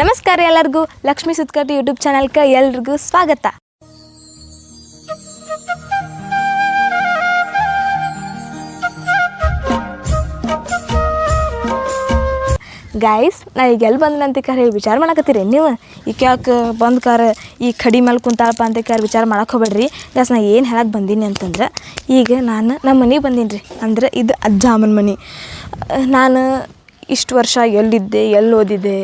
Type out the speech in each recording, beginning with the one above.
ನಮಸ್ಕಾರ ಎಲ್ಲರಿಗೂ. ಲಕ್ಷ್ಮಿ ಸುತ್ಕಟ್ಟಿ ಯೂಟ್ಯೂಬ್ ಚಾನಲ್ಗೆ ಎಲ್ರಿಗೂ ಸ್ವಾಗತ. ಗಾಯ್ಸ್ ನಾ ಈಗ ಎಲ್ಲಿ ಬಂದನಂತ ಕಾರ ಹೇಳಿ ವಿಚಾರ ಮಾಡಕತ್ತೀರಿ? ನೀವು ಈಗ ಯಾಕೆ ಬಂದು ಕಾರ ಈ ಕಡಿ ಮೇಲೆ ಕುಂತಾಳಪ್ಪ ಅಂತ ಕಾರ ವಿಚಾರ ಮಾಡಕ್ಕೆ ಹೋಗ್ಬೇಡ್ರಿ. ಗಸ್ ನಾ ಏನು ಹೇಳಕ್ಕೆ ಬಂದೀನಿ ಅಂತಂದ್ರೆ, ಈಗ ನಾನು ನಮ್ಮ ಮನೆಗೆ ಬಂದೀನಿ ರೀ ಅಂದ್ರೆ ಇದು ಅಜ್ಜ ಅಮ್ಮನ ಮನೆ. ನಾನು ಇಷ್ಟು ವರ್ಷ ಎಲ್ಲಿದ್ದೆ ಎಲ್ಲಿ ಓದಿದ್ದೆ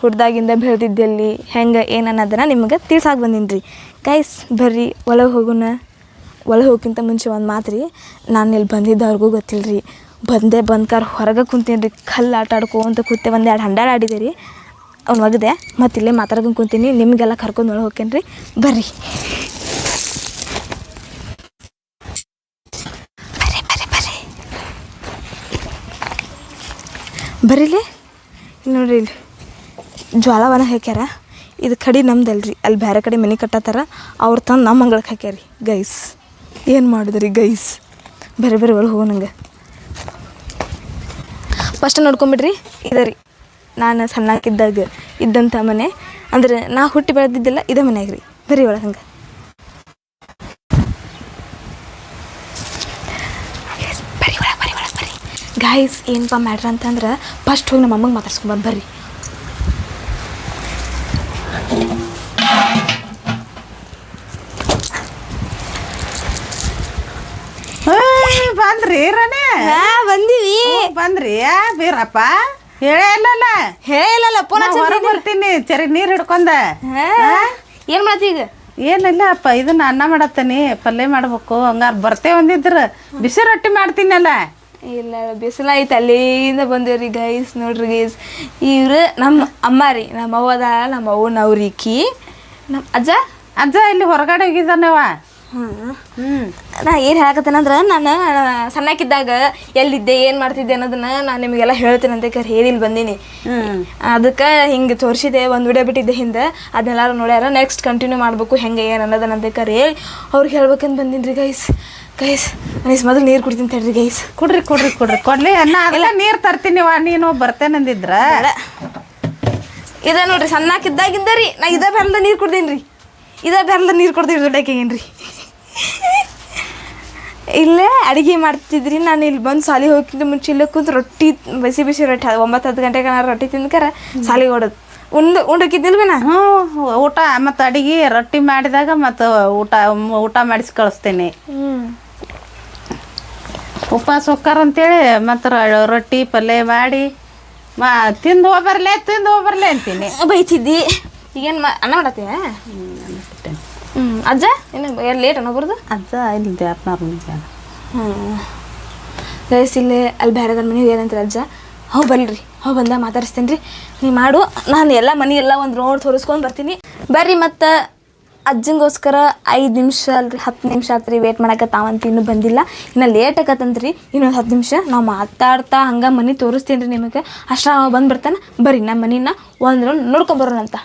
ಹುಡ್ದಾಗಿಂದ ಬೆಳೆದಿದ್ದಲ್ಲಿ ಹೆಂಗೆ, ಏನು ಅನ್ನೋದನ್ನ ನಿಮಗೆ ತಿಳ್ಸಾಕೆ ಬಂದೀನಿ ರೀ ಗೈಸ್ ಬರ್ರಿ, ಒಳಗೆ ಹೋಗೋಣ ಒಳಗೆ ಹೋಗೋಕ್ಕಿಂತ ಮುಂಚೆ ಒಂದು ಮಾತು ರೀ. ನಾನು ಇಲ್ಲಿ ಬಂದಿದ್ದು ಅವ್ರಿಗೂ ಗೊತ್ತಿಲ್ಲ ರೀ ಬಂದೆ ಬಂದ್ಕಾರ ಹೊರಗೆ ಕುಂತೀನಿ ರೀ ಕಲ್ಲು ಆಟ ಆಡ್ಕೊಂತ ಕೂತೆ ಒಂದು ಎರಡು ಹಂಡಾಳ ಆಡಿದೆ ರೀ. ಅವ್ನು ಒಗದೆ, ಮತ್ತು ಇಲ್ಲೇ ಮಾತಾಡ್ಕೊಂಡು ಕುಂತೀನಿ, ನಿಮಗೆಲ್ಲ ಕರ್ಕೊಂಡು ಒಳಗೆ ಹೋಗ್ತೇನೆ ರೀ ಬರ್ರಿ ಬರ್ರಿ ಬರ್ರಿ. ಬರ್ರಿ ನೋಡ್ರಿ ಇಲ್ಲಿ. ಜ್ವಾಲವನ ಹಾಕ್ಯಾರ. ಇದು ಕಡೆ ನಮ್ದಲ್ರಿ, ಅಲ್ಲಿ ಬೇರೆ ಕಡೆ ಮನೆ ಕಟ್ಟತ್ತಾರ. ಅವ್ರು ತಂದು ನಮ್ಮ ಅಂಗಳಕ್ಕೆ ಹಾಕ್ಯಾರಿ. ಗೈಸ್, ಏನು ಮಾಡಿದ್ರಿ ಗೈಸ್? ಬೇರೆ ಬೇರೆ ಒಳಗೆ ಹೋಗೋ ನಂಗೆ ಫಸ್ಟ್ ನೋಡ್ಕೊಂಬಿಡ್ರಿ, ಇದೆ ರೀ. ನಾನು ಸಣ್ಣಕ್ಕಿದ್ದಾಗ ಇದ್ದಂಥ ಮನೆ. ಅಂದ್ರೆ ನಾ ಹುಟ್ಟಿ ಬೆಳೆದಿದ್ದಿಲ್ಲ, ಇದೇ ಮನ್ಯಾಗ ರೀ. ಬರೀ ಒಳಗೆ ಹಂಗೆ. ಬರೀ ಒಳಗೆ ಬರೀ ಒಳಗೆ ಬರ್ರಿ ಗಾಯ್ಸ್ ಏನಪ್ಪ ಮ್ಯಾಟ್ರ್ ಅಂತಂದ್ರೆ, ಫಸ್ಟ್ ಹೋಗಿ ನಮ್ಮ ಅಮ್ಮಗೆ ಮಾತಾಡ್ಸ್ಕೊಂಬಂದು ಬರ್ರಿ. ಹಾಂ ಬಂದೀವಿ. ಬಂದ್ರಿ. ಬೀರಪ್ಪ. ಹೇಳೇ ಇಲ್ಲಲ್ಲ. ಹೇಳಿಲ್ಲಲ್ಲ ಪುನಃ ನಾ ಹೊರಗ್ ಬರ್ತೀನಿ ಚರಿ ನೀರ್ ಹಿಡ್ಕೊಂಡ. ಏನು ಮಾಡ್ತಿ ಈಗ? ಏನಿಲ್ಲ ಅಪ್ಪ ಇದನ್ನ ಅನ್ನ ಮಾಡತ್ತೇನೆ ಪಲ್ಯ ಮಾಡ್ಬೇಕು. ಹಂಗಾರ ಬರ್ತೇ ಒಂದಿದ್ರ ಬಿಸಿ ರೊಟ್ಟಿ ಮಾಡ್ತೀನಲ್ಲ. ಇಲ್ಲ ಬಿಸಿಲ ಐತೆ ಅಲ್ಲಿಂದ ಬಂದೇವ್ರಿ ಗೈಸ್ ನೋಡ್ರಿ ಗೈಸ್ ಇವ್ರು ನಮ್ಮ ಅಮ್ಮ ರೀ ನಮ್ಮ ಅವ್ವ ಅದಾಳ ನಮ್ಮ ಅವ್ವನ ಅವ್ರಿಕಿ ನಮ್ಮ ಅಜ್ಜ? ಅಜ್ಜ ಇಲ್ಲಿ ಹೊರಗಡೆ ಹೋಗಿದ್ದಾನವ. ನಾ ಏನು ಹೇಳಕತ್ತೇನಂದ್ರೆ ನಾನು ಸಣ್ಣಕಿದ್ದಾಗ ಎಲ್ಲಿದ್ದೆ ಏನು ಮಾಡ್ತಿದ್ದೆ ಅನ್ನೋದನ್ನ ನಾನು ನಿಮಗೆಲ್ಲ ಹೇಳ್ತೀನಿ ಅಂತ ಕರೆ ಹೇಳಿಲ್ ಬಂದೀನಿ. ಅದಕ್ಕೆ ಹಿಂಗೆ ತೋರಿಸಿದೆ ಒಂದು ವಿಡಿಯೋ ಬಿಟ್ಟಿದ್ದೆ ಹಿಂದೆ. ಅದನ್ನೆಲ್ಲರೂ ನೋಡ್ಯಾರ ನೆಕ್ಸ್ಟ್ ಕಂಟಿನ್ಯೂ ಮಾಡಬೇಕು ಹೆಂಗೆ ಏನು ಅನ್ನೋದನ್ನ ಅಂತ ಕರೆ ಹೇಳಿ ಅವ್ರಿಗೆ ಹೇಳ್ಬೇಕಂತ ಬಂದೀನಿ ರೀ ಗೈಸ್ ಗೈಸ್ ನಾನು ಮೊದಲು ನೀರು ಕುಡ್ತೀನಿ ತಡ್ರಿ ಗೈಸ್ ಕುಡ್ರಿ ಕುಡ್ರಿ ಕುಡ್ರಿ. ಕೊಡ್ಲಿ ಅನ್ನ ಅದೆಲ್ಲ ತರ್ತೀನಿ ವಾ ನೀನು ಬರ್ತೇನಂದಿದ್ರ ಇದ ನೋಡ್ರಿ ಸಣ್ಣಕ್ಕಿದ್ದಾಗಿಂದ ರೀ ನಾ ಇದೇ ಬೆರ್ಲ್ದ ನೀರು ಕುಡ್ದೀನಿ ರೀ ಇದೇ ಬೆರ್ಲ್ದ ನೀರು ದುಡ್ಡಾಕೇನು ರೀ ಇಲ್ಲೇ ಅಡುಗೆ ಮಾಡ್ತಿದ್ರಿ ನಾನು ಇಲ್ಲಿ ಬಂದು ಸಾಲಿ ಹೋಗಿದ್ದು ಮುಂಚೆ ಇಲ್ಲೇ ಕುಂತು ರೊಟ್ಟಿ ಬಿಸಿ ಬಿಸಿ ರೊಟ್ಟಿ ಅದು ಒಂಬತ್ತು ಹತ್ತು ಗಂಟೆಗೆ ನಾನು ರೊಟ್ಟಿ ತಿಂದ್ಕರ ಸಾಲಿ ಹೊಡೋದು ಉಂಡು ಉಂಡಕ್ಕಿದ್ದಿಲ್ವಿ ನಾ ಹ್ಞೂ ಊಟ ಮತ್ತು ಅಡಿಗೆ ರೊಟ್ಟಿ ಮಾಡಿದಾಗ ಮತ್ತು ಊಟ ಊಟ ಮಾಡಿಸಿ ಕಳಿಸ್ತೇನೆ. ಹ್ಞೂ ಉಪವಾಸ ಹೋಗ್ತಾರ ಅಂತೇಳಿ ಮತ್ತು ರೊಟ್ಟಿ ಪಲ್ಯ ಮಾಡಿ ಮಾ ತಿಂದು ಹೋಗ್ಬರ್ಲೆ ತಿಂದು ಹೋಗ್ಬರ್ಲೆ ಅಂತೀನಿ. ಬೈತಿದ್ದಿ. ಈಗೇನು ಮಾ ಅನ್ನ ಮಾಡತ್ತೀಯ? ಹ್ಞೂ ಅಜ್ಜ? ಏನು ಲೇಟ್ ಅನ್ನೋ ಬರ್ದು? ಅಜ್ಜ ಇಲ್ಲಿ ದ್ಯಾಪ್ನಾರ್ ಮನೆಗೆ ಹ್ಞೂ ಗೈಸ್ ಇಲ್ಲೇ ಅಲ್ಲಿ ಬೇರೆದ್ರ ಮನೆಗೆ ಏನಂತಾರೆ ಅಜ್ಜ? ಹೋ ಬಲ್ರಿ ಹೋ ಬಂದ ಮಾತಾಡಿಸ್ತೀನಿ ರೀ. ನೀ ಮಾಡು. ನಾನು ಎಲ್ಲ ಮನೆ ಎಲ್ಲ ಒಂದು ರೋಡ್ ತೋರಿಸ್ಕೊಂಡು ಬರ್ತೀನಿ. ಬರ್ರಿ ಮತ್ತು ಅಜ್ಜಂಗೋಸ್ಕರ ಐದು ನಿಮಿಷ ಅಲ್ರಿ ಹತ್ತು ನಿಮಿಷ ಆತ್ರಿ ವೇಟ್ ಮಾಡಕ್ಕೆ ತಾವಂತ ಇನ್ನೂ ಬಂದಿಲ್ಲ. ಇನ್ನು ಲೇಟ್ ಆಗತ್ತಂತ್ರಿ. ಇನ್ನೊಂದು ಹತ್ತು ನಿಮಿಷ. ನಾವು ಮಾತಾಡ್ತಾ ಹಂಗೆ ಮನೆ ತೋರಿಸ್ತೀನಿ ರೀ ನಿಮಗೆ. ಅಷ್ಟ ಬರ್ತಾನೆ. ಬರ್ರಿ ನಮ್ಮ ಮನಿನ ಒಂದು ರೌಂಡ್ ನೋಡ್ಕೊಂಬರೋಣ ಅಂತ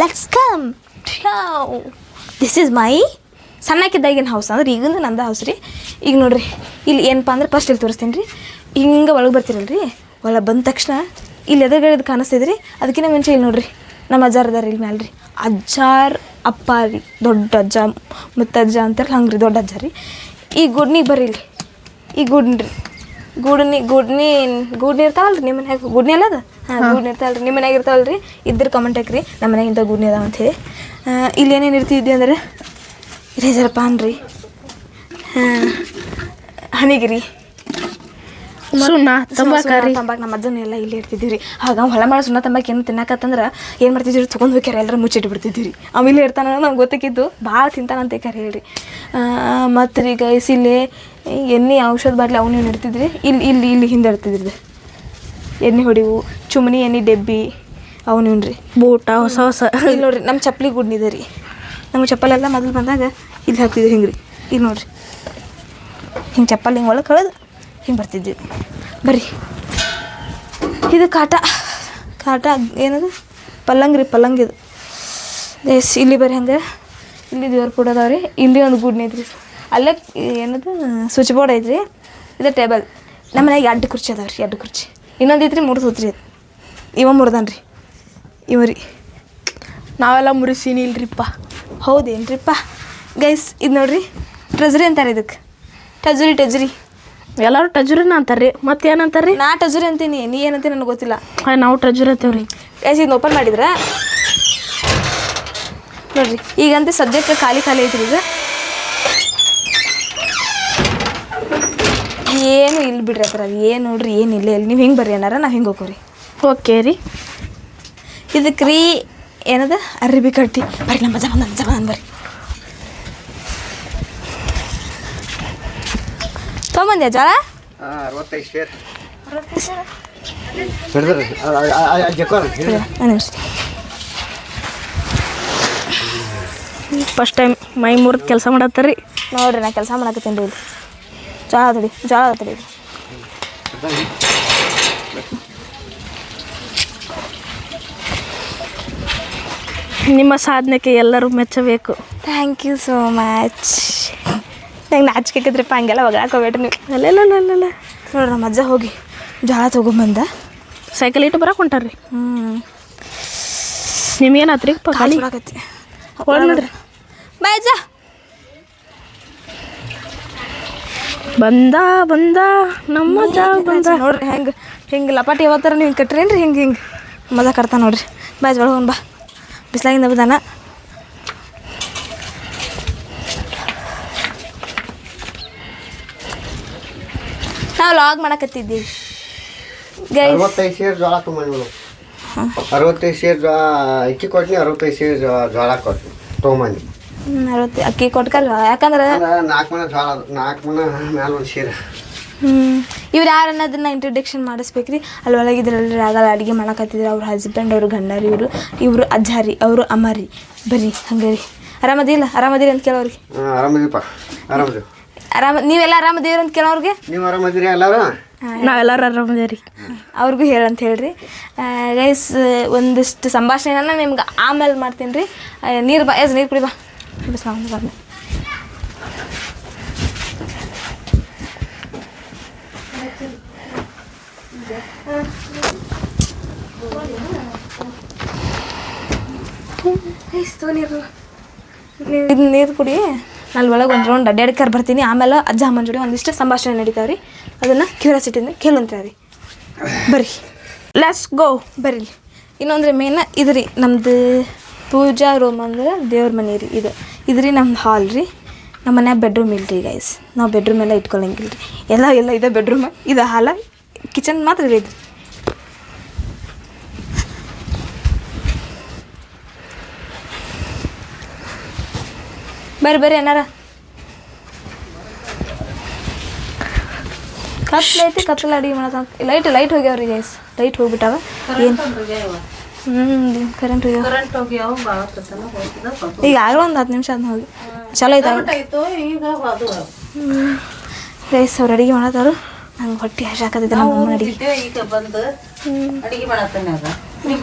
let's come this is my ಸಣ್ಣಕ್ಕಿದ್ದಾಗಿನ house ಅಂದ್ರೆ ಈಗಿಂದ ನಂದ ಹೌಸ್ ರೀ. ಈಗ ನೋಡ್ರಿ, ಇಲ್ಲಿ ಏನಪ್ಪ ಅಂದ್ರೆ ಫಸ್ಟ್ ಇಲ್ಲಿ ತೋರಿಸ್ತೀನಿ ರೀ. ಹಿಂಗೆ ಒಳಗೆ ಬರ್ತಿರಲ್ಲ ರೀ ಒಳಗೆ ಬಂದ ತಕ್ಷಣ ಇಲ್ಲಿ ಎದುರುಗಡೆ ಇದು ಕಾಣಿಸ್ತಿದ್ರಿ ಅದಕ್ಕಿಂತ ಮುಂಚೆ ಇಲ್ಲಿ ನೋಡ್ರಿ, ನಮ್ಮ ಅಜ್ಜಾರ್ ಅದಾರ ಇಲ್ಲಿ ಮ್ಯಾಲೆ ರೀ. ಅಜ್ಜಾರ್, ಅಪ್ಪ ರೀ, ದೊಡ್ಡ ಅಜ್ಜ ಮುತ್ತಜ್ಜ ಅಂತಾರಲ್ಲ ಹಂಗೆ ರೀ ದೊಡ್ಡ ಅಜ್ಜ ರೀ. ಈ ಗುಡ್ನಿಗೆ ಬರ್ರಿ ಇಲ್ಲಿ. ಈ ಗುಡ್ನ ರೀ ಗೂಡನಿ ಗುಡ್ನಿ ಗೂಡ್ನಿ ಇರ್ತಾವಲ್ರಿ ನಿಮ್ಮ ಮನ್ಯಾಗ? ಗೂಡ್ನಿ ಅಲ್ಲ ಅದು? ಹಾಂ ಗೂಡ್ನಿ ಇರ್ತಾವಲ್ರಿ. ನಿಮ್ಮ ಮನ್ಯಾಗ ಇರ್ತಾವಲ್ರಿ? ಇದ್ರ ಕಮೆಂಟ್ ಹಾಕ್ರಿ. ನಮ್ಮ ಮನ್ಯಾಗ ಇಂಥ ಗುಡ್ನಿ ಅದಾವ ಅಂಥೇಳಿ ಇಲ್ಲಿ ಏನೇನು ಇರ್ತಿದ್ವಿ ಅಂದ್ರೆ? ರೇಜರ್ ಪಾನ್ ರೀ ಹಾಂ ಹನಿಗಿರಿ. ಸುಣ್ಣ ತಂಬಾಕರಿ ತಂಬಾಕು ನಮ್ಮ ಅಜ್ಜನ ಎಲ್ಲ ಇಲ್ಲಿ ಇರ್ತಿದ್ವಿ ರೀ ಆಗ ಹೊಲ ಮಾಡಿ ಸುಣ್ಣ ತಂಬಾಕ್ ಏನು ತಿನ್ನಕತ್ತಂದ್ರೆ ಏನು ಮಾಡ್ತಿದ್ವಿ ರೀ ತೊಗೊಂಡು ಹೋಗ್ಯಾರ ಎಲ್ಲರೂ ಮುಚ್ಚಿಟ್ಟು ಬಿಡ್ತಿದ್ವಿ ರೀ ಅವ ಇಲ್ಲಿ ಇರ್ತಾನ ನಮ್ಗೆ ಗೊತ್ತಾಗಿದ್ದು ಭಾಳ ತಿಂತಾನಂತ ಕರೆ ಹೇಳ್ರಿ ಮತ್ತು ರೀ ಗೈಸ್ ಇಲ್ಲಿ ಎಣ್ಣೆ ಔಷಧ ಬಾಟ್ಲಿ ಅವನು ಇಡ್ತಿದ್ರಿ? ಇಲ್ಲಿ ಇಲ್ಲಿ ಇಲ್ಲಿ ಹಿಂದೆ ಇಡ್ತಿದ್ರಿ. ಎಣ್ಣೆ ಹೊಡಿವು ಚುಮನಿ ಎಣ್ಣೆ ಡೆಬ್ಬಿ ಅವನು ರೀ ಬೂಟ ಹೊಸ ಹೊಸ. ಇಲ್ಲಿ ನೋಡ್ರಿ ನಮ್ಮ ಚಪ್ಪಲಿ ಗುಡ್ನಿದೆ ರೀ. ನಮ್ಮ ಚಪ್ಪಲೆಲ್ಲ ಮೊದಲು ಬಂದಾಗ ಇಲ್ಲಿ ಹಾಕ್ತಿದ್ವಿ ಹಿಂಗೆ ರೀ ಇಲ್ಲಿ ನೋಡ್ರಿ. ಹಿಂಗೆ ಚಪ್ಪಲಿ ಹಿಂಗೆ ಒಳಗೆ ಕಳೆದು ಹಿಂಗೆ ಬರ್ತಿದ್ವಿ. ಬರ್ರಿ. ಇದು ಕಾಟ. ಕಾಟ ಏನದು? ಪಲ್ಲಂಗ್ರಿ ಪಲ್ಲಂಗ್ ಇದು. ಎಸ್ ಇಲ್ಲಿ ಬರ್ರಿ ಹಂಗೆ. ಇಲ್ಲಿ ದೇವ್ರ ಕೂಡ ಅದಾವ ರೀ ಇಲ್ಲಿ ಒಂದು ಗುಡ್ನಿ ಐತ್ರಿ. ಅಲ್ಲೇ ಏನದು? ಸ್ವಿಚ್ ಬೋರ್ಡ್ ಐತ್ರಿ. ಇದು ಟೇಬಲ್ ನಮ್ಮ ಮನೆಯಾಗ ಎರಡು ಕುರ್ಚಿ ಅದಾವೆ ರೀ ಎರಡು ಕುರ್ಚಿ. ಇನ್ನೊಂದು ಐತ್ರಿ ಮೂರು ಸೂತ್ರಿ ಇವ ಮುರ್ದಾನ ರೀ. ಇವರಿ ನಾವೆಲ್ಲ ಮುರಿಸೀನಿ ಇಲ್ರಿಪ್ಪ. ಹೌದೇನ್ರಿಪ್ಪ? ಗೈಸ್ ಇದು ನೋಡ್ರಿ ಟ್ರೆಜರಿ ಅಂತಾರೆ ಇದಕ್ಕೆ ಟಜರಿ ಟಜರಿ ಎಲ್ಲರೂ ಟಜುರಿನ ಅಂತಾರ್ರಿ. ಮತ್ತೆ ಏನಂತಾರ್ರಿ ನಾ ಟಜರಿ ಅಂತೀನಿ ನೀ ಏನಂತೀನಿ ನನಗೆ ಗೊತ್ತಿಲ್ಲ. ಹಾಂ ನಾವು ಟಜುರಿ ಅಂತೀವ್ರಿ. ಗೈಸ್ ಇದನ್ನ ಓಪನ್ ಮಾಡಿದ್ರೆ? ನೋಡ್ರಿ ಈಗಂತೂ ಸದ್ಯಕ್ಕೆ ಖಾಲಿ ಖಾಲಿ ಐತ್ರಿ ಈಗ ಏನು ಇಲ್ಲಿ ಬಿಡ್ರಿ ಅಕ್ಕಾರ ಏನು ನೋಡ್ರಿ ಏನು ಇಲ್ಲ ಇಲ್ಲಿ ನೀವು ಹಿಂಗೆ ಬರ್ರಿ ಏನಾರ ನಾವು ಹಿಂಗೆ ಹೋಗೋರಿ ಓಕೆ ರೀ. ಇದಕ್ಕೆ ರೀ ಏನದ? ಅರ್ಬಿ ಕಟ್ಟಿ ಬರ್ರಿ ನಮ್ಮ ಮಜಾ ಬಂದ ಮಜಾ ಬಂದ ಬರ್ರಿ ಒಂದು ನಿಮಿಷ. ಫಸ್ಟ್ ಟೈಮ್ ಮೈ ಮುರಿದು ಕೆಲಸ ಮಾಡತ್ತರಿ ನೋಡ್ರಿ ನಾ ಕೆಲಸ ಮಾಡಕತ್ತೀನಿ ರೀ ಜೋಳ ತಡಿ ಜೋಳ ತಡಿ ನಿಮ್ಮ ಸಾಧನೆಗೆ ಎಲ್ಲರೂ ಮೆಚ್ಚಬೇಕು. ಥ್ಯಾಂಕ್ ಯು ಸೋ ಮಚ್ ನಂಗೆ ನಾಚಿಕೆದ್ರಿಪ್ಪ ಹಂಗೆಲ್ಲ ಒಗ್ರಾಕೋಬೇಡ್ರಿ ನೀವು. ಅಲ್ಲೆಲ್ಲ ನೋಡ್ರಿ ನಮ್ಮ ಅಜ್ಜ ಹೋಗಿ ಜೋಳ ತೊಗೊಂಬಂದ. ಸೈಕಲ್ ಇಟ್ಟು ಬರಕ್ಕೆ ಹೊಂಟಾರ್ರಿ. ಹ್ಞೂ ನಿಮ್ಗೇನಾತ್ರಿ? ಖಾಲಿ ನೋಡ್ರಿ. ಬಾಯ್ ಅಜ್ಜ. ಬಂದ ಬಂದ ನಮ್ಮ ಜಾಗ ಬಂದ. ನೋಡ್ರಿ ಹೆಂಗೆ ಹಿಂಗೆ ಲಪಾಟಿ ಯಾವತ್ತಾರ ನೀವು ಹಿಂಗೆ ಕಟ್ರೇನ್ರಿ ಹಿಂಗೆ ಹಿಂಗೆ? ಮಜಾ ಕಟ್ತಾ ನೋಡ್ರಿ. ಬಾಯ್ ಒಳಗೆ ಹೋಗೋಣ ಬಾ. ಬಿಸ್ಲಾಗಿಂದ ಬದಾನ. ನಾವು ಲಾಗ್ ಮಾಡಕತ್ತಿದ್ದೀವಿ ಅರವತ್ತೈದು ಸೇರ್ ಜೋಳ ತೊಗೊಂಬಂದ್ವಿ ಅರವತ್ತೈದು ಸೇರ್ ಜೋಳ ಅಕ್ಕಿ ಕೊಟ್ಟಿನಿ ಅರವತ್ತೈದು ಶೇರ್ ಜ್ವಾಳ ಕೊಟ್ನಿ ತೊಗೊಂಬಂದು ಅರವತ್ತು ಅಕ್ಕಿ ಕೊಟ್ಕಲ್ ಯಾಕಂದ್ರೆ ನಾಲ್ಕು ಮನೆ ಜೋಳ ನಾಲ್ಕು ಮನೆ ಮ್ಯಾಲ ಒಂದು ಸೀರೆ. ಹ್ಞೂ ಇವ್ರು ಯಾರು ಅನ್ನೋದನ್ನ ಇಂಟ್ರೊಡಕ್ಷನ್ ಮಾಡಿಸ್ಬೇಕ್ರಿ? ಅಲ್ಲಿ ಇದ್ರಲ್ಲಿ ಆಗಲ್ಲ ಅಡುಗೆ ಮಾಡಕತ್ತಿದ್ರು? ಅವ್ರ ಹಸ್ಬೆಂಡ್ ಅವ್ರ ಗಂಡರಿ ಇವರು. ಇವರು ಅಜ್ಜಾರಿ ಅವರು ಅಮ್ಮಾರಿ. ಬರ್ರಿ ಹಂಗೆ ರೀ ಆರಾಮದಿಲ್ಲ ಆರಾಮದಿರಿ ಅಂತ ಕೇಳೋರಿಗೆ? ಹಾಂ ಆರಾಮದಿಪ್ಪ. ಆರಾಮದಿ ಆರಾಮ ನೀವೆಲ್ಲ ಆರಾಮದಿರಿ ಅಂತ ಕೇಳೋರಿಗೆ? ನೀವು ಆರಾಮದಿರಿ ಎಲ್ಲರೂ? ನಾವೆಲ್ಲರೂ ಆರಾಮದೇವ್ರಿ. ಅವ್ರಿಗೂ ಹೇಳಂತ ಹೇಳ್ರಿ. ಗೈಸ್ ಒಂದಿಷ್ಟು ಸಂಭಾಷಣೆನ ನಿಮ್ಗೆ ಆಮೇಲೆ ಮಾಡ್ತೀನಿ ರೀ ನೀರು ಬಾ ಎಸ್ ನೀರು ಕುಡಿ ಬಾ. Noch ತಗೋ ನೀರು. ಇದು ನೀರು ಕುಡಿ. ನಾನು ಒಳಗೆ ಒಂದು ರೌಂಡ್ ಅಡ್ಡಾಡ್ಕರ್ ಬರ್ತೀನಿ. ಆಮೇಲೆ ಅಜ್ಜ, ಅಮ್ಮನ ಜೋಡಿ ಒಂದಿಷ್ಟು ಸಂಭಾಷಣೆ ನಡೀತಾವೆ ರೀ ಅದನ್ನು ಕ್ಯೂರಿಯಾಸಿಟಿಯಿಂದ ರೀ ಬರ್ರಿ. ಲೆಟ್ಸ್ ಗೋ ಬರ್ರಿ. ಇನ್ನೊಂದ್ರೆ ಮೇನ್ ಇದು ರೀ ನಮ್ದು ಪೂಜಾ ರೂಮ್ ಅಂದ್ರೆ ದೇವ್ರ ಮನೆ ರೀ ಇದು. ಇದು ರೀ ನಮ್ದು ಹಾಲ್ ರೀ. ನಮ್ಮ ಮನ್ಯಾಗ ಬೆಡ್ರೂಮ್ ಇಲ್ಲ ರೀ ಗೈಸ್ ನಾವು ಬೆಡ್ರೂಮ್ ಎಲ್ಲ ಇಟ್ಕೊಳಂಗಿಲ್ಲ ರೀ ಎಲ್ಲ ಎಲ್ಲ ಇದೆ ಬೆಡ್ರೂಮ್ ಇದು ಹಾಲ ಕಿಚನ್ ಮಾತ್ರ ಇದೆ ರೀ ಬರ್ರಿ ಬರ್ರಿ ಏನಾರ ಕತ್ಲೈತಿ ಕತ್ಲ ಅಡಿಗೆ ಮಾಡತ್ತ ಲೈಟ್ ಲೈಟ್ ಹೋಗ್ಯಾವ್ರಿ ಗೈಸ್ ಲೈಟ್ ಹೋಗ್ಬಿಟ್ಟಾವ. ಏನು? ಹ್ಞೂ ಕರೆಂಟ್ ಹೋಗ್ಯಾವ. ಕರೆಂಟ್ ಹೋಗಿ ಅವು ಭಾಳ ಈಗ ಆಗಲೂ ಒಂದು ಹತ್ತು ನಿಮಿಷ ಅದನ್ನ ಹೋಗಿ. ಚಲೋ ಐತಾವ ಆಯ್ತು ಈಗ ಅದು. ಗೈಸ್ ಅವ್ರು ಅಡಿಗೆ ಮಾಡತ್ತಾರು ನಂಗೆ ಹೊಟ್ಟೆ ಹಸಾಕತ್ತೈತೆ ನಮ್ಮ ಅಡಿಗೆ. ಈಗ ಬಂದು ಅಡಿಗೆ ಮಾಡತ್ತೇನೆ ಅದ.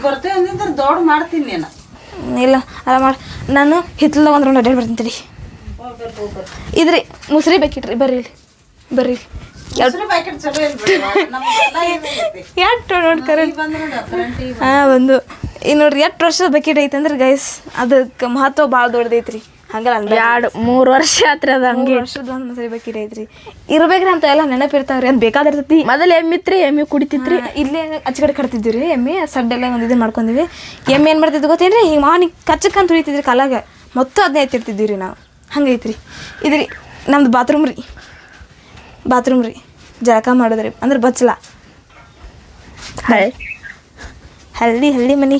ಬರ್ತೇವೆ ಅಂದಿದ್ರೆ ದೊಡ್ಡ ಮಾಡ್ತೀನಿ ನೀನು. ಹ್ಮ್, ಇಲ್ಲ ಅಲ್ಲ ಮಾಡಿ. ನಾನು ಹಿತ್ತಲ್ದಾಗ ಒಂದು ರೌಂಡ್ ಅಡ್ಡಾಡಿ ಬರ್ತೀನಿ ತಡಿ. ಇದ್ರಿ ಮುಸ್ರಿ ಬೇಕಿಟ್ರಿ ಬರ್ರಿ ಇಲ್ಲಿ. ಬರ್ರಿ ಇಲ್ಲಿ. ಎಷ್ಟು ನೋಡಿ ಕರೆಂಟ್ ಬಂದ್ರೆ ನೋಡು ಕರೆಂಟ್ ಈಗ ಹಾಂ ಒಂದು ಈಗ ನೋಡ್ರಿ ಎಷ್ಟು ವರ್ಷದ ಬಕೆಟ್ ಅಂದ್ರೆ ಗೈಸ್ ಅದಕ್ಕೆ ಮಹತ್ವ ಭಾಳ ದೊಡ್ಡದೈತ್ರಿ. ಹಂಗಲ್ಲ ಎರಡು ಮೂರು ವರ್ಷ ಆತ್ರಿ ಅದು ಹಂಗೆ. ವರ್ಷದ ಒಂದು ಸರಿ ಬಕೆಟ್ ಐತ್ರಿ. ಇರ್ಬೇಕ್ರಿ ಅಂತ ಎಲ್ಲ ನೆನಪಿರ್ತಾವ್ರಿ ಅದು ಬೇಕಾದಿರ್ತೈತಿ. ಮೊದಲು ಎಮ್ಮಿತ್ರಿ ಎಮ್ಮಿ ಕುಡಿತಿತ್ರಿ. ಇಲ್ಲೇ ಅಚ್ಚಗಡೆ ಕಡ್ತಿದ್ವಿ ಕಟ್ತಿದ್ವಿ ರೀ ಎಮ್ಮೆ ಸಡ್ಡೆಲ್ಲ ಒಂದು ಇದು ಮಾಡ್ಕೊಂಡಿವಿ. ಎಮ್ಮೆ ಏನು ಮಾಡ್ತಿದ್ವಿ ಗೊತ್ತೇನ್ರಿ? ಹಿಂಗೆ ಮಾವನಿ ಕಚ್ಚಕ್ಕಂತ ತುಳಿತಿದ್ರಿ ಕಾಲಾಗ. ಮೊತ್ತ ಅದ್ನೇ ಎತ್ತಿರ್ತಿದ್ವಿ ರೀ ನಾವು. ಹಂಗೈತ್ರಿ. ಇದ್ರಿ ರೀ ನಮ್ದು ಬಾತ್ರೂಮ್ ರೀ. ಬಾತ್ರೂಮ್ ರೀ. ಜಳಕ ಮಾಡೋದ್ರಿ. ಅಂದ್ರೆ ಬಚ್ಚಲ. ಹಳೆ ಹಳ್ಳಿ ಹಳ್ಳಿ ಮನಿ.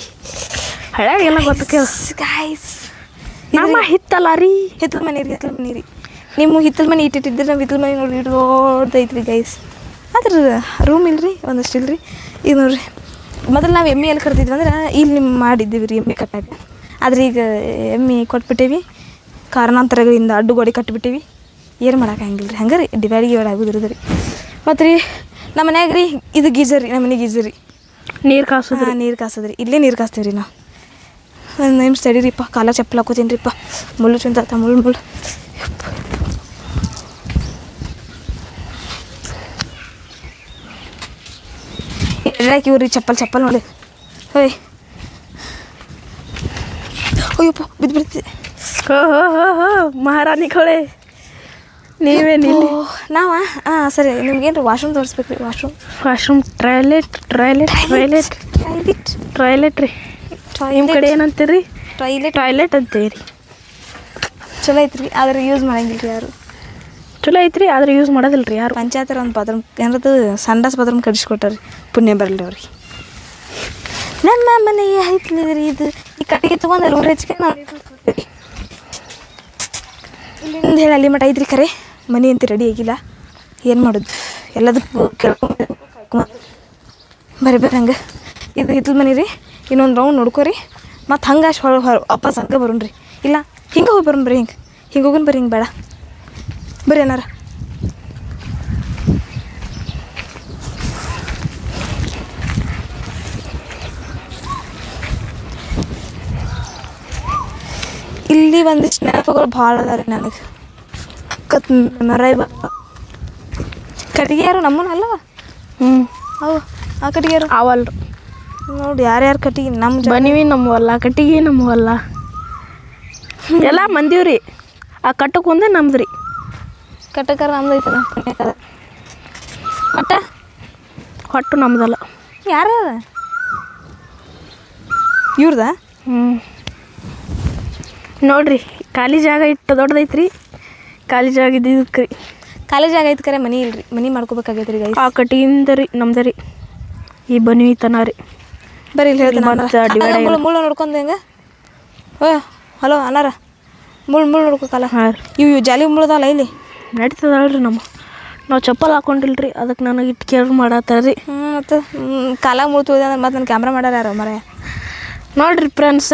ಹಳೆಗೆಲ್ಲ ಗೊತ್ತಕ್ಕೆ ಗಾಯ್ಸ್ ನಮ್ಮ ಹಿತ್ತಲ್ಲ ರೀ. ಹಿತ್ತಲ ಮನೆ ರೀ ಹಿತ್ತಲ ಮನೆ ರೀ. ನಿಮ್ಮ ಹಿತ್ತಲ ಮನೆ ಇಟ್ಟಿಟ್ಟಿದ್ರೆ ನಾವು ಹಿತ್ತಲ ಮನಿ ನೋಡಿ ಇಡೋದೈತ್ರಿ ಗೈಸ್ ಆದ್ರೆ ರೂಮ್ ಇಲ್ರಿ ಒಂದಷ್ಟು ಇಲ್ರಿ. ಈಗ ನೋಡ್ರಿ. ಮೊದಲು ನಾವು ಎಮ್ಮೆ ಎಲ್ಲಿ ಕಟ್ತಿದ್ವಿ ಅಂದ್ರೆ ಇಲ್ಲಿ ನಿಮ್ಮ ಮಾಡಿದ್ದೀವಿ ರೀ ಎಮ್ಮೆ ಕಟ್ಟಾಗ. ಆದ್ರೆ ಈಗ ಎಮ್ಮೆ ಕೊಟ್ಬಿಟ್ಟೇವಿ. ಕಾರಣಾಂತರಗಳಿಂದ ಅಡ್ಡುಗೋಡೆ ಕಟ್ಬಿಟ್ಟೇವಿ. ಏನು ಮಾಡೋಕ್ಕಾಗಿಲ್ಲ ರೀ. ಹಂಗೆ ರೀ ಡಿವೈಡ್ ಗಿವೈಡ್ ಆಗೋದಿರೋದು ರೀ. ಮತ್ತು ರೀ ನಮ್ಮ ಮನ್ಯಾಗ ರೀ ಇದು ಗೀಜರ್ ರೀ ನಮ್ಮ ಮನೆ ಗೀಜರ್ ರೀ. ನೀರು ಕಾಸೋದು ಹಾಂ ನೀರು ರೀ. ಇಲ್ಲೇ ನೀರು ಕಾಸ್ತೀವಿ ರೀ ನಾವು. ಒಂದು ನಿಮಿಷ ತಡೀರಿಪ್ಪ ಕಾಲ ಚಪ್ಪಲ್ ಹಾಕೋತೀನಿ ರೀಪ್ಪ ಮುಳ್ಳು ಚುಂತಾತ ಮುಳ್ಳು ಮುಳ್ಳು. ಎಲ್ಲಾಕಿ ಇವ್ರಿ ಚಪ್ಪಲ್ ಚಪ್ಪಲ್ ನೋಡಿ. ಹೋಯ್. ಅಯ್ಯಪ್ಪ ಬಿದ್ದು ಬಿಡ್ತಿ. ಹೋ ಹೋ ಹೋ ಹೋ ಮಹಾರಾಣಿಗಳೇ ನೀವೇನಿಲ್ಲ ನಾವ? ಹಾಂ ಸರಿ ನಿಮ್ಗೇನು ವಾಶ್ರೂಮ್ ತೋರಿಸ್ಬೇಕು ರೀ washroom washroom toilet toilet toilet toilet toilet ರೀ. ನಿಮ್ಮ ಕಡೆ ಏನಂತೀರಿ? ಟಾಯ್ಲೆಟ್ ಟಾಯ್ಲೆಟ್ ಅಂತೀರಿ. ಚಲೋ ಐತ್ರಿ ಆದ್ರೆ ಯೂಸ್ ಮಾಡಂಗಿಲ್ಲ ರೀ ಯಾರು. ಚಲೋ ಐತ್ರಿ ಆದ್ರೆ ಯೂಸ್ ಮಾಡೋದಿಲ್ಲ ರೀ ಯಾರು. ಪಂಚಾಯತರ ಒಂದು ಬಾತ್ರೂಮ್ ಏನದು ಸಂಡಾಸ್ ಬಾತ್ರೂಮ್ ಕಡಿಸ್ಕೊಟ್ಟಾರಿ ಪುಣ್ಯ ಬರಲಿ ಅವ್ರಿಗೆ. ನಮ್ಮ ಮನೆಯ ಐತ್ಲಿದ್ರಿ ಇದು. ಈ ಕಟ್ಟಿಗೆ ತೊಗೊಂಡು ಅಲ್ಲಿ ಊರ ನಾವು ಇಲ್ಲಿಂದ ಹೇಳಿ ಅಲ್ಲಿ ಮಟ ಐತ್ರಿ ಖರೆ ಮನೆ ಅಂತ ರೆಡಿ ಆಗಿಲ್ಲ. ಏನು ಮಾಡೋದು? ಎಲ್ಲದಕ್ಕೂ ಕೇಳ್ಕೊಂಡು ಬರೀ ಬರೀ ಹಂಗೆ. ಇದು ಹಿತ್ತಲ ಮನೆ ರೀ. ಇನ್ನೊಂದು ರೌಂಡ್ ನೋಡ್ಕೊರಿ. ಮತ್ತು ಹಂಗೆ ಅಷ್ಟು ಹೊರ ಹೊರ ವಾಪಸ್ ಹಂಗೆ ಬರೋಣ ರೀ. ಇಲ್ಲ, ಹಿಂಗೆ ಹೋಗಿ ಬರೋಣ ಬರೀ ಹಿಂಗೆ. ಹಿಂಗೆ ಹೋಗೋಣ ಬರೀ ಹಿಂಗೆ ಬೇಡ. ಬರ್ರಿ ಏನಾರ ಇಲ್ಲಿ ಒಂದಿಷ್ಟು ನೆನಪುಗಳು ಭಾಳ ಅದ ರೀ ನನಗೆ. ಕತ್ ಮರೈ ಕಟ್ಟಿಗೆಯಾರು ನಮ್ಮನ್ನ ನಮ್ಮನಲ್ಲ ಹ್ಞೂ ಅವು ಆ ಕಟ್ಟಿಗೆಯಾರು? ಅವಲ್ರು. ನೋಡಿ ಯಾರ್ಯಾರು ಕಟ್ಟಿಗೆ ನಮ್ಮ ಬನಿವಿ ನಮ್ಮವಲ್ಲ ಕಟ್ಟಿಗೆ ನಮ್ಮವಲ್ಲ. ಎಲ್ಲ ಮಂದಿವ್ರಿ. ಆ ಕಟ್ಟಕ್ಕೆ ಒಂದೇ ನಮ್ದು ರೀ ಕಟ್ಟಕಾರ ನಮ್ದು ಐತದ ಮಟ್ಟ ಹೊಟ್ಟು ನಮ್ದಲ್ಲ. ಯಾರ ಇವ್ರದ? ಹ್ಞೂ ನೋಡ್ರಿ ಖಾಲಿ ಜಾಗ ಇಟ್ಟು ದೊಡ್ಡದೈತ್ರಿ. ಖಾಲಿ ಜಾಗ ಇದ್ದಿದ್ದಕ್ಕೆ ರೀ ಕಾಲೇಜ್ ಐತೆ ಕರೆ ಮನಿ ಇಲ್ರಿ. ಮನಿ ಮಾಡ್ಕೋಬೇಕಾಗೈತೆ ರೀ ಗೈಸ್ ಆ ಕಟ್ಟಿಯಿಂದ ರೀ ನಮ್ದು ರೀ. ಈ ಬನ್ನಿ ತನ ರೀ. ಬರೀ ಇಲ್ಲಿ ಹೇಳ್ತೀನಿ ಮತ್ತೆ divide ಅಣ್ಣಾರ. ಆಗಿಲ್ಲ. ಮುಳ್ಳು ಮುಳ್ಳು ನೋಡ್ಕೊಂಡು ಹೆಂಗೆ? ಓ ಹಲೋ ಅನಾರ ಮುಳ್ಳು ಮುಳ್ಳು ನೋಡ್ಕೋಕಲ್ಲ ಹಾಂ ರೀ. ಇವು ಇವು ಜಾಲಿ ಮುಳ್ಳುದಲ್ಲ ಇಲ್ಲಿ? ನಡೀತದಲ್ರಿ ನಮ್ಮ. ನಾವು ಚಪ್ಪಲ್ ಹಾಕೊಂಡಿಲ್ರಿ ಅದಕ್ಕೆ ನನಗೆ ಇಟ್ಟು ಕೇರ್ ಮಾಡತ್ತಾರ ರೀ. ಹ್ಞೂ ಮತ್ತು ಕಾಲಾಗ ಮುಳ್ಳು ತುಳಿದ ಅಂದ್ರೆ ಮತ್ತೆ ನನ್ನ ಕ್ಯಾಮ್ರಾ ಮಾಡ್ಯಾರ ಯಾರು ಮರ ನೋಡ್ರಿ ಫ್ರೆಂಡ್ಸ್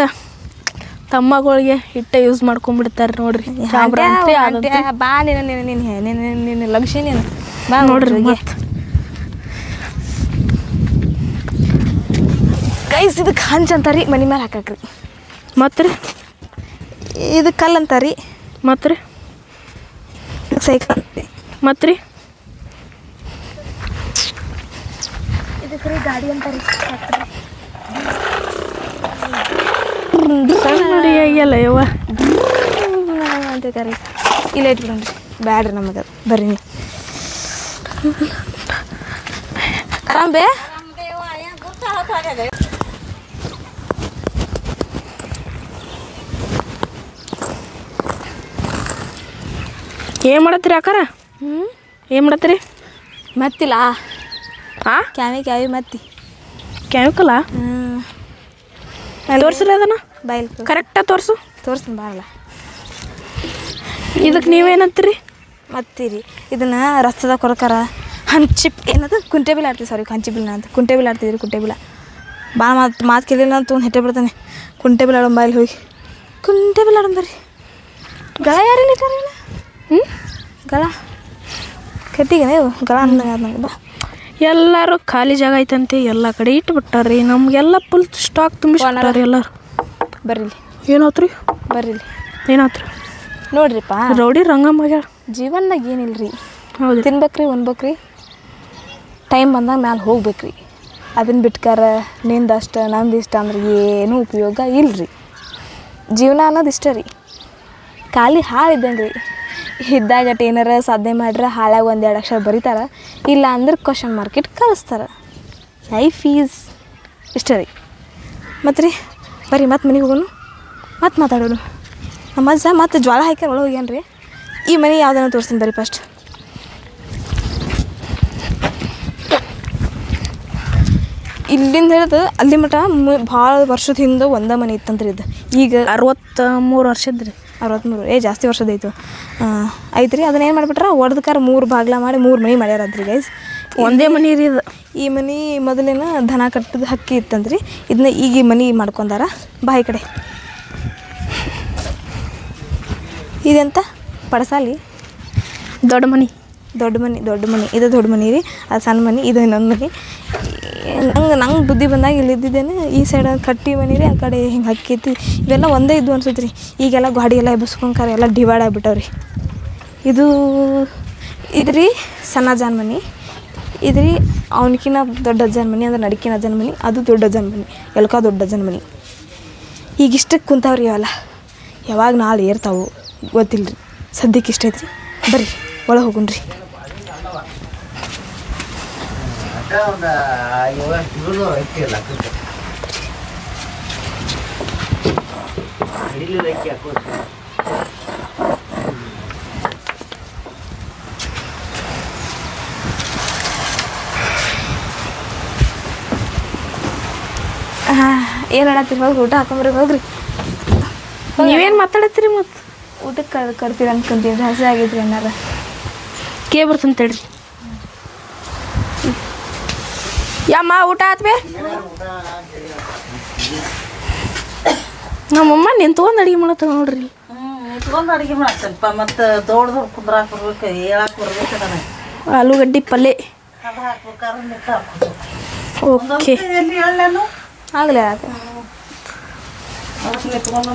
ತಮ್ಮಗಳಿಗೆ ಹಿಟ್ಟೆ ಯೂಸ್ ಮಾಡ್ಕೊಂಡ್ಬಿಡ್ತಾರೆ ನೋಡ್ರಿ. ಕ್ಯಾಮ್ರಾ ಅಂತ್ರಿ ಅದಂತ್ರಿ. ಬಾ ನೀನು ನೀನು ನೀನು ನೀನು ನೀನು ಲಕ್ಷ್ಮಿ ನೀನು ಬಾ ನೋಡ್ರಿ ಮತ್ತೆ. ಗೈಸ್ ಇದಕ್ಕೆ ಹಂಚ್ ಅಂತಾರಿ ಮನಿ ಮೇಲೆ ಹಾಕಾಕ್ರಿ. ಮತ್ತೆ ರೀ ಇದು ಕಲ್ಲು ಅಂತಾರಿ. ಮತ್ತೆ ಇದಕ್ಕೆ ಸೈಕಲ್ ಅಂತಾರಿ. ಮತ್ತೆ ರೀ ಇದಕ್ಕೆ ಗಾಡಿ ಅಂತಾರಿ. ಸಣ್ಣ ನೋಡಿ ಆಗ್ಯಲ್ಲ ಯವ್ವ ಅಂತೇತಾರೆ ಇಲ್ಲ ಇಟ್ಬಿಡ್ರಿ ಬ್ಯಾಡ್ರಿ ನಮಗೆ ಬರ್ರಿ ನೀವು ಆರಾಮ್ ಏನು ಮಾಡತ್ತೀರಿ ಅಕ್ಕಾರ ಹ್ಞೂ ಏನು ಮಾಡತ್ತೀರಿ ಮತ್ತಿಲ್ಲ ಆ ಕ್ಯಾವಿ ಕ್ಯಾವಿ ಮತ್ತಿ ಕ್ಯಾವಿಕಲ್ಲ ಹ್ಞೂ ತೋರಿಸಿಲ್ಲ ಅದನ್ನ ಬಾಯಿಲ್ ಕರೆಕ್ಟಾಗಿ ತೋರಿಸು. ತೋರಿಸ್ತೀನಿ ಬಾರಲ್ಲ. ಇದಕ್ಕೆ ನೀವೇನಂತೀರಿ? ಮತ್ತೀರಿ ಇದನ್ನ ರಸ್ತದ ಕೊರಕಾರ ಹಂಚಿಪ್ ಏನದು? ಕುಂಟೆ ಬಿಲ್ ಆಡ್ತೀವಿ ಸಾರಿ ಹಂಚಿ ಬಿಲ್ ಅಂತ. ಕುಂಟೆ ಬಿಲ್ ಆಡ್ತಿದ್ರಿ ಕುಂಟೆ ಬಿಲ್ಲ ಬಾ ಮಾತು ಮಾತು ಕೇಳಿಲ್ಲ ಅಂತ ಒಂದು ಹೆಟ್ಟೆ ಬಿಡ್ತಾನೆ. ಕುಂಟೆ ಬಿಲ್ ಆಡೋ ಬಾಯಲ್ಲಿ ಹೋಗಿ. ಕುಂಟೆ ಬಿಲ್ ಆಡೋಣ ಬರ್ರಿ. ಗಳ ಯಾರಿಲ್ಲ ಇಟ್ಟಾರಿಲ್ಲ ಹ್ಞೂ ಗಳ ಕಟ್ಟಿಗೆ ನೀವು ಗಳ ಅಂದಂಗೆ ಬಾ. ಎಲ್ಲರೂ ಖಾಲಿ ಜಾಗ ಐತಂತೆ ಎಲ್ಲ ಕಡೆ ಇಟ್ಬಿಟ್ಟಾರ್ರಿ. ನಮಗೆಲ್ಲ ಫುಲ್ ಸ್ಟಾಕ್ ತುಂಬಿಸ್ಬಿಟ್ಟಾರಿ ಎಲ್ಲರೂ. ಬರ್ರಿ ಏನಾತ್ರಿ? ಬರ್ರಿ ಏನಾತ್ರಿ? ನೋಡ್ರಿಪ್ಪ. ರೌಡಿ ರಂಗಮ್ಮಾಗ್ಯಾರ ಜೀವನ್ದಾಗ ಏನಿಲ್ಲ ರೀ ಹೌದು ತಿನ್ಬೇಕ್ರಿ ಉಣ್ಬೇಕ್ರಿ. ಟೈಮ್ ಬಂದಾಗ ಮ್ಯಾಲೆ ಹೋಗ್ಬೇಕ್ರಿ. ಅದನ್ನ ಬಿಟ್ಕಾರ ನಿಂದ ಅಷ್ಟ ನಂದು ಇಷ್ಟ ಅಂದ್ರೆ ಏನೂ ಉಪಯೋಗ ಇಲ್ರಿ. ಜೀವನ ಅನ್ನೋದು ಇಷ್ಟ ರೀ. ಖಾಲಿ ಹಾಳು ಇದ್ದಂಗೆ ರೀ ಇದ್ದಾಗ ಏನಾರ ಸಾಧನೆ ಮಾಡ್ರೆ ಹಾಳಾಗ ಎರಡು ಅಕ್ಷರ ಬರೀತಾರ. ಇಲ್ಲ ಅಂದ್ರೆ ಕ್ವಶನ್ ಮಾರ್ಕೆಟ್ ಕಳಿಸ್ತಾರ. ಲೈಫ್ ಈಸ್ ಇಷ್ಟ ರೀ. ಮತ್ತು ರೀ ಬರ್ರಿ ಮತ್ತೆ ಮನೆಗೆ ಹೋಗೋನು? ಮತ್ತೆ ಮಾತಾಡೋನು? ನಮ್ಮ ಅಜ್ಜ ಮತ್ತೆ ಜ್ವಾಳ ಹಾಕ್ಯಾರ ಒಳಗೆ ಹೋಗ್ಯಾನ ರೀ ಈ ಮನೆ ಯಾವ್ದನ್ನ ತೋರಿಸ್ತೀನಿ ಬರ್ರಿ ಫಸ್ಟ್ ಇಲ್ಲಿಂದ ಹಿಡಿದು ಅಲ್ಲಿ ಮಟ ಭಾಳ ವರ್ಷದ ಹಿಂದೆ ಒಂದೇ ಮನೆ ಇತ್ತಂತ್ರಿ ಇದು. ಈಗ ಅರವತ್ತ ಮೂರು ವರ್ಷದ್ರಿ ಅರವತ್ತ್ಮೂರು ಏ ಜಾಸ್ತಿ ವರ್ಷದ ಐತು. ಐತ್ರಿ. ಅದನ್ನ ಏನು ಮಾಡ್ಬಿಟ್ರ ಒಡ್ದಕಾರ ಮೂರು ಬಾಗ್ಲ ಮಾಡಿ ಮೂರು ಮನೆ ಮಾಡ್ಯಾರದ್ರಿ ಗೈಸ್ ಒಂದೇ ಮನೆ ರೀ ಇದು. ಈ ಮನೆ ಮೊದಲೇನ ದನ ಕಟ್ಟದ ಹಕ್ಕಿ ಇತ್ತಂದ್ರಿ. ಇದನ್ನ ಈಗ ಈ ಮನೆ ಮಾಡ್ಕೊಂಡಾರ. ಬಾಯಿ ಕಡೆ. ಇದೆಂತ? ಪಡಸಾಲಿ? ದೊಡ್ಡ ಮನೆ. ದೊಡ್ಡ ಮನೆ ದೊಡ್ಡ ಮನೆ. ಇದು ದೊಡ್ಡ ಮನೆ ರೀ. ಅದು ಸಣ್ಣ ಮನೆ ಇದು ಇನ್ನೊಂದು ಮನೆ. ನಂಗೆ ನಂಗೆ ಬುದ್ಧಿ ಬಂದಾಗ ಇಲ್ಲಿದ್ದೇನೆ ಈ ಸೈಡ್ ಕಟ್ಟಿ ಮನೆ ರೀ ಆ ಕಡೆ ಹಿಂಗೆ ಹಕ್ಕೈತಿ ಇವೆಲ್ಲ ಒಂದೇ ಇದ್ದು ಅನ್ಸುತ್ತೆ ರೀ. ಈಗೆಲ್ಲ ಗಾಡಿ ಎಲ್ಲ ಎಬ್ಬಿಸ್ಕೊಂಕಾರ ಎಲ್ಲ ಡಿವೈಡ್ ಆಗಿಬಿಟ್ಟವ್ರಿ. ಇದು ಇದ್ರಿ ಸಣ್ಣ ಜಾನ್ ಮನೆ. ಇದು ರೀ ಅವನಕಿನ ದೊಡ್ಡ ಅಜ್ಜನ ಮನೆ, ಅಂದ್ರೆ ನಡಿಕಿನ ಅಜ್ಜನ ಮನೆ, ಅದು ದೊಡ್ಡ ಅಜ್ಜನ ಮನೆ, ಎಲ್ಕ ದೊಡ್ಡ ಅಜ್ಜನ ಮನೆ. ಈಗ ಇಷ್ಟಕ್ಕೆ ಕುಂತಾವ್ರಿ ಅವೆಲ್ಲ ಯಾವಾಗ ನಾಳೆ ಏರ್ತಾವು ಗೊತ್ತಿಲ್ಲ ರೀ ಸದ್ಯಕ್ಕೆ ಇಷ್ಟ ಐತ್ರಿ. ಬರ್ರಿ, ಒಳಗೆ ಹೋಗುಣ್ರಿ. ಹಿಡಿಲಿಲ್ಲ ಏನು ಹೇಳತ್ತೀರಿ ಹೋಗ್ರಿ ಊಟ ಹಾಕೊಂಬರ್ರಿ ಹೋಗ್ರಿ. ನೀವೇನು ಮಾತಾಡತ್ತೀರಿ ಮತ್ತು ಊಟಕ್ಕೆ ಕರ್ ಕರ್ತೀರಿ ಅನ್ಕೊಂತೀನಿ ಹಸಿ ಆಗೈತ್ರಿ ಅನ್ನಾರ ಕೇ ಬರ್ತಂತ ಹೇಳ್ರಿ ಯಮ್ಮ ಊಟ ಆತ್ಬೇ ನಮ್ಮಮ್ಮ ನಿಂತ್ಕೊಂಡು ಅಡಿಗೆ ಮಾಡತ್ತ ನೋಡ್ರಿ. ನಿಂತ್ಕೊಂಡು ಅಡುಗೆ ಮಾಡ್ತೇನಪ್ಪ ಮತ್ತು ದೊಡ್ಡ ದೊಡ್ಡ ಕುಂದ್ರಾಕ್ ಬರ್ಬೇಕು ಹೇಳಕ್ಕೆ ಬರ್ಬೇಕು ನನಗೆ ಆಲೂಗಡ್ಡಿ ಪಲ್ಯ ಹಾಕೋದು ಓಕೆ. ಆಗಲೇ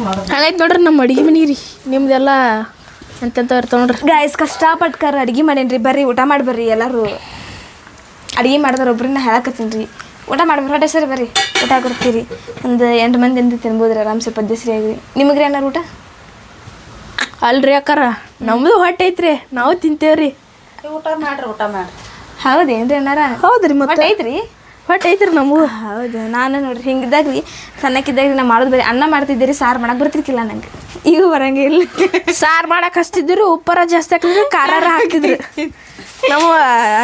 ಮಾಡೋದು ಹಂಗಾಯ್ತು ನೋಡ್ರಿ ನಮ್ಮ ಅಡಿಗೆ ಮನೆ ರೀ ನಿಮ್ದೆಲ್ಲ ಅಂತಂತವ್ರು ತೊಗೊಂಡ್ರಿ? ಗಾಯಸ್ ಗಾಯ್ಸ್ ಕಷ್ಟಪಟ್ಟು ಕರ್ ಅಡ್ಗೆ ಮಾಡೇನ್ರಿ. ಬರ್ರಿ ಊಟ ಮಾಡಿ ಬರ್ರಿ ಎಲ್ಲರೂ. ಅಡುಗೆ ಮಾಡಿದಾರ ಒಬ್ರನ್ನ ಹೇಳಕತ್ತೀನಿ ರೀ. ಊಟ ಮಾಡಿ ಹೊರಟೆ ಸರಿ ಬರ್ರಿ. ಊಟ ಕೊಡ್ತೀರಿ. ಒಂದು ಎಂಟು ಮಂದಿ ಅಂತ ತಿನ್ಬೋದ್ರಿ ಆರಾಮ್ ಸ್ವಲ್ಪ ಆಗಿರಿ. ನಿಮಗೆ ರೀ ಏನಾರು ಊಟ? ಅಲ್ರಿ ಅಕ್ಕಾರ ನಮ್ದು ಹೊಟ್ಟೆ ಐತ್ರಿ. ನಾವು ತಿಂತೇವ್ರಿ. ಊಟ ಮಾಡ್ರಿ ಊಟ ಮಾಡ್ರಿ. ಹೌದೇನ್ರಿ ಏನಾರ ಹೌದ್ರಿ ಮತ್ತೆ. ಮತ್ತೆ ಐತ್ರಿ? ಹೊಟ್ಟೆ ಐತ್ರಿ ನಮಗೂ. ಹೌದು ನಾನು ನೋಡ್ರಿ ಹಿಂಗಿದ್ದಾಗ ರೀ ಸಣ್ಣಕ್ಕಿದ್ದಾಗ ರೀ ನಾ ಮಾಡೋದು ಬರೀ ಅನ್ನ ಮಾಡ್ತಿದ್ದೀರಿ ಸಾರು ಮಾಡಕ್ಕೆ ಬರ್ತಿರ್ಕಿಲ್ಲ ನಂಗೆ. ಈಗ ಬರಂಗಿಲ್ಲ. ಸಾರು ಮಾಡಕ್ಕೆ ಹಚ್ತಿದ್ರು ಉಪ್ಪರ ಜಾಸ್ತಿ ಹಾಕಿದ್ರು ಖಾರ ಹಾಕಿದ್ರು ನಾವು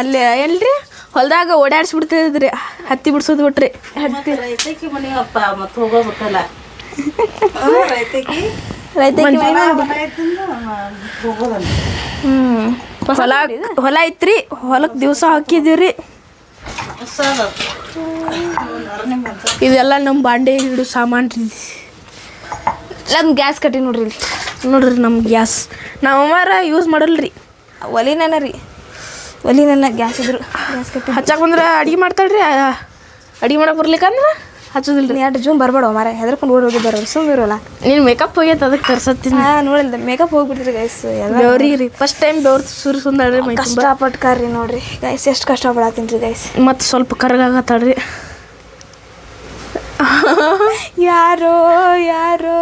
ಅಲ್ಲಿ ಎಲ್ರಿ? ಹೊಲದಾಗ ಓಡಾಡ್ಸ್ಬಿಡ್ತಿದ್ರಿ ಹತ್ತಿ ಬಿಡ್ಸೋದು ಬಿಟ್ರಿ. ಹತ್ತಿ ರೈತಕಿ ಮನೆಯಪ್ಪ ಮತ್ತು ಹೋಗೋಬೇಕಲ್ಲ. ರೈತಕಿ. ರೈತಕ್ಕೆ ಹೋಗೋದಲ್ಲ ಹ್ಞೂ ಹೊಲ ಹೊಲ ಐತ್ರಿ ಹೊಲಕ್ಕೆ ದಿವಸ ಹಾಕಿದೀವ್ರಿ ಇದೆಲ್ಲ ನಮ್ಮ ಬಾಂಡೆ ಹಿಡಿದು ಸಾಮಾನು ರೀ. ನಮ್ಮ ಗ್ಯಾಸ್ ಕಟ್ಟಿ ನೋಡ್ರಿ ನೋಡ್ರಿ ನಮ್ಮ ಗ್ಯಾಸ್. ನಮ್ಮ ಅಮ್ಮಾರ ಯೂಸ್ ಮಾಡಲ್ರಿ. ಒಲಿನ ರೀ. ಒಲಿನ ಗ್ಯಾಸ್ ಇದ್ರು. ಗ್ಯಾಸ್ ಕಟ್ಟಿ ಹಚ್ಚಾಕ ಬಂದ್ರೆ ಅಡಿಗೆ ಮಾಡ್ತಾಳ್ರಿ. ಅಡಿಗೆ ಮಾಡಕ್ಕೆ ಬರ್ಲಿಕ್ಕಂದ್ರೆ? ಹಚ್ಚೋದಿಲ್ರಿ. ಎರಡು ಜೂಮ್ ಬರ್ಬೇಡ ಮಾರ. ಹೆದರ್ಕೊಂಡು ಓಡಿ ಹೋಗಿ ಬರೋರು. ಸುಮ್ಮನೆ ಇರೋಲ್ಲ. ನೀನು ಮೇಕಪ್ ಹೋಗೈತೆ ಅದಕ್ಕೆ ತರ್ಸತ್ತೀನಿ. ಹಾಂ ನೋಡಿಲ್ಲ ಮೇಕಪ್ ಹೋಗ್ಬಿಡ್ತೀರಿ ಗೈಸ್ ಎಲ್ಲ ಬೆವ್ರಿಗೆ ರೀ ಫಸ್ಟ್ ಟೈಮ್ ಬೆವ್ರು ಸುರು ಸುಂದರ ಕಷ್ಟಪಟ್ಕಾರ್ರಿ ನೋಡ್ರಿ. ಗೈಸ್ ಎಷ್ಟು ಕಷ್ಟಪಡತ್ತೀನಿ ರೀ ಗೈಸ್ ಮತ್ತು ಸ್ವಲ್ಪ ಕರ್ಗಾಗತ್ತಾಳ್ರಿ. ಯಾರೋ ಯಾರೋ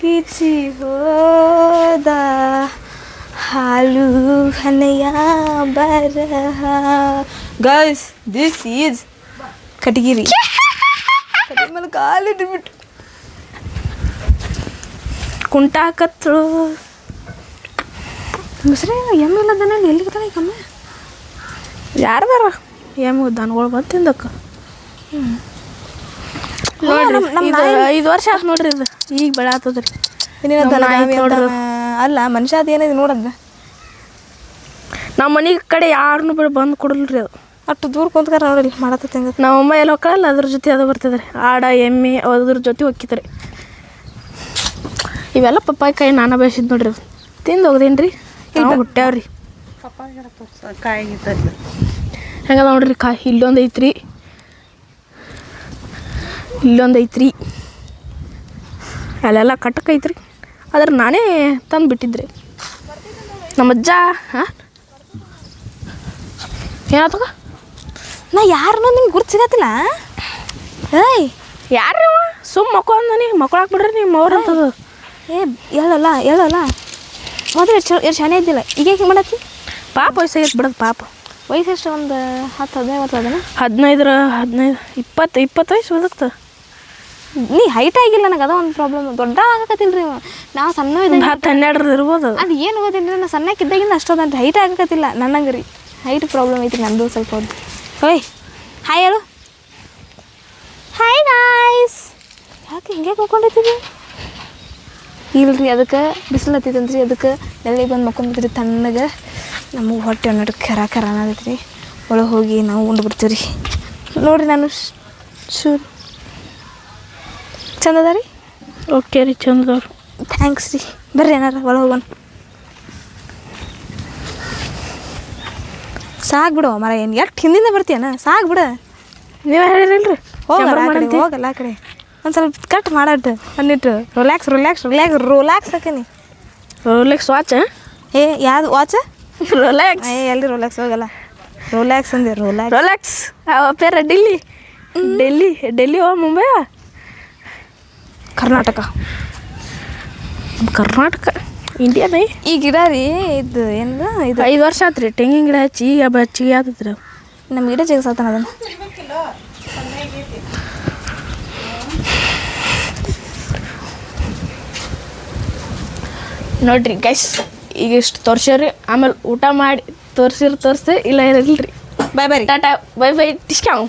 ಗೀಚಿ ಹೋದ ಹಾಲು ಹನೆಯ ಬರಹ. ಗರ್ಲ್ಸ್ ದಿಸ್ ಈಸ್ ಕಟಗಿರಿ. ಕಟಗಿ ಮೇಲೆ ಕಾಲಿಟ್ಬಿಟ್ಟು ಹಾಕತ್ರು ಮುಸ್ರಿ ಎಮ್ಮೆ ಇಲ್ಲದನ ಎಲ್ಲಿ ಬರ್ತಾನೆ ಕಮ್ಮ ಯಾರ್ದಾರ ಎಮ್ಮೆ? ದನಗಳು ಬಂದು ತಿಂದಕ್ಕ. ನೋಡ್ರಿ ಐದು ವರ್ಷ ಆಯ್ತು ನೋಡ್ರಿ ಇದು. ಈಗ ಬೆಳೆ ಆತದ್ರಿ. ದನ ನೋಡ್ರಿ. ಅಲ್ಲ ಮನುಷ್ಯ ಅದೇನಿದೆ ನೋಡದ್ನ ನಮ್ಮ ಮನೆ ಕಡೆ ಯಾರನ್ನೂ ಬಿಡು ಬಂದು ಕೊಡಲ್ರಿ ಅದು. ಅಷ್ಟು ದೂರ ಕುಂತ್ಕಾರ ನೋಡಲಿ ಮಾಡತ್ತ ಹೆಂಗ ನಮ್ಮ ಅಮ್ಮ ಎಲ್ಲ ಹೋಗಲ್ಲ ಅದ್ರ ಜೊತೆ ಅದು ಬರ್ತದ್ರಿ ಆಡ ಎಮ್ಮೆ ಅದ್ರ ಜೊತೆ ಹೋಗಿತ್ರಿ ಇವೆಲ್ಲ ಪಪ್ಪಾಯಿ ಕಾಯಿ ನಾನು ಬೇಯಿಸಿದ್ ನೋಡ್ರಿ. ತಿಂದು ಹೋಗ್ದೇನ್ರಿ ನಾವು ಹುಟ್ಟ್ಯಾವ್ರಿ ಕಾಯಿ ಹೆಂಗದ ನೋಡ್ರಿ ಕಾಯಿ ಇಲ್ಲೊಂದು ಐತ್ರಿ. ಇಲ್ಲೊಂದು ಐತ್ರಿ. ಅಲ್ಲೆಲ್ಲ ಕಟ್ಟಕ್ಕೆ ಐತ್ರಿ. ಆದ್ರೆ ನಾನೇ ತಂದು ಬಿಟ್ಟಿದ್ರಿ. ನಮ್ಮ ಅಜ್ಜ ಹಾಂ? ಏನಾತಗ ನಾ ಯಾರನ್ನ ನಿಂಗೆ ಗುರ್ತು ಸಿಗತ್ತಿಲ್ಲ ಏಯ್ ಯಾರು ಸುಮ್ಮ ಮಕ್ಕೊಂದನಿ ಮಕ್ಕಳು ಬಿಡ್ರಿ ನಿಮ್ಮ ಅವ್ರ ಅಂತದು ಏ ಹೇಳಲ್ಲ ಹೇಳಲ್ಲ. ಮೊದಲು ಎಷ್ಟು ಎಷ್ಟು ಶಾನೆ ಇದ್ದಿಲ್ಲ. ಈಗ ಹೇಗೆ ಮಾಡತ್ತಿ ಪಾಪ ವಯಸ್ಸಾಗೈತೆ ಬಿಡೋದು ಪಾಪ. ವಯಸ್ಸು ಎಷ್ಟು ಒಂದು ಹತ್ತು ಹದಿನೈದು ವರ್ಷ ಅದನ್ನ ಹದಿನೈದರ ಹದಿನೈದು ಇಪ್ಪತ್ತು ಇಪ್ಪತ್ತು ವಯಸ್ಸು ಬದುಕ್ತ. ನೀ ಹೈಟ್ ಆಗಿಲ್ಲ ನನಗೆ ಅದ ಒಂದು ಪ್ರಾಬ್ಲಮ್ ದೊಡ್ಡ ಆಗಕತ್ತಿಲ್ಲ ರೀ ನಾವು ಸಣ್ಣ ಇದ್ದಾಗ ಹತ್ತು ಹನ್ನೆರಡರ ಇರ್ಬೋದು ಅದು. ಅದು ಏನು ಗೊತ್ತಿಲ್ಲ. ನಾನು ಸಣ್ಣಕ್ಕಿದ್ದಾಗಿಂದ ಅಷ್ಟೊಂದು ಹೈಟ್ ಆಗಕತ್ತಿಲ್ಲ ನನಗೆ ರೀ. ಹೈಟ್ ಪ್ರಾಬ್ಲಮ್ ಐತಿ ನಂದು ಸ್ವಲ್ಪ ಹೊತ್ತು. ಹೋಯ್ ಹಾಯ್ ಹೇಳು. ಹಾಯ್ ಗಾಯ್ಸ್ ಯಾಕೆ ಹಿಂಗೆ ಹೋಗ್ಕೊಂಡಿದ್ದೀವಿ ಇಲ್ರಿ ಅದಕ್ಕೆ ಬಿಸಿಲು ಹತ್ತಿತ್ತಂತ್ರಿ ಅದಕ್ಕೆ ನೆಲ್ಲಿಗೆ ಬಂದು ಮಕ್ಕೊಂಬಿಡ್ತೀರಿ ತಣ್ಣಗೆ. ನಮಗೆ ಹೊಟ್ಟೆ ಅನ್ನೋದು ಖರ ಖರ ಅನ್ನೋದೈತ್ರಿ ಒಳಗೆ ಹೋಗಿ ನಾವು ಉಂಡು ಬಿಡ್ತೀವಿ ರೀ ನೋಡಿರಿ ನಾನು ಶೂ ಚಂದ ಅದ ರೀ ಓಕೆ ರೀ ಚಂದ ಥ್ಯಾಂಕ್ಸ್ ರೀ. ಬರ್ರಿ ಏನಾರ ಒಳಗೆ ಹೋಗೋಣ ಸಾಕು ಬಿಡು ಮರ ಏನು ಎಷ್ಟು ಹಿಂದಿಂದ ಬರ್ತೀಯನ? ಸಾಕು ಬಿಡು. ನೀವೇ ಹೇಳಿರಲ್ರಿ ಹೋಗಲ್ಲ ಹೋಗಲ್ಲ ಆ ಕಡೆ. ಒಂದು ಸ್ವಲ್ಪ ಕಟ್ ಮಾಡಾಟ ಅನ್ನಿಟ್ಟು. ರಿಲ್ಯಾಕ್ಸ್ ರಿಲ್ಯಾಕ್ಸ್ ರಿಲ್ಯಾಕ್ಸ್ ರಿಲ್ಯಾಕ್ಸ್ ಹಾಕೇನಿ ರೋಲೆಕ್ಸ್ ವಾಚ್ ಏ ಯಾವ್ದು ವಾಚ್ ರೋಲೆಕ್ಸ್ ಏ ಎಲ್ಲಿ ರಿಲ್ಯಾಕ್ಸ್ ಹೋಗಲ್ಲ. ರಿಲ್ಯಾಕ್ಸ್ ಅಂದೆ ರಿಲ್ಯಾಕ್ಸ್ ರೋಲೆಕ್ಸ್ ಅವ ಪೇರ ಡೆಲ್ಲಿ. ಡೆಲ್ಲಿ ಡೆಲ್ಲಿ ಓ ಮುಂಬೈ ಕರ್ನಾಟಕ. ಕರ್ನಾಟಕ. ಇಂಡಿಯಾನೇ ಈ? ಗಿಡ ರೀ ಇದು ಏನು ಇದು ಐದು ವರ್ಷ ಆತ್ರಿ ತೆಂಗಿನ ಗಿಡ ಹಚ್ಚಿ ಈಗ ಬಚ್ಚಿಗೆ ರೀ ನಮ್ಮ ಗಿಡ ಜಗಸಾತನ ಅದನ್ನ. ನೋಡ್ರಿ ಗೈಸ್ ಈಗ ಇಷ್ಟು ತೋರ್ಸ್ಯಾರಿ ಆಮೇಲೆ ಊಟ ಮಾಡಿ ತೋರ್ಸಿರ್ ತೋರಿಸಿ ಇಲ್ಲ ಇರಲ್ರಿ. Bye bye tata bye bye ಟಿಸ್ಕಾವ್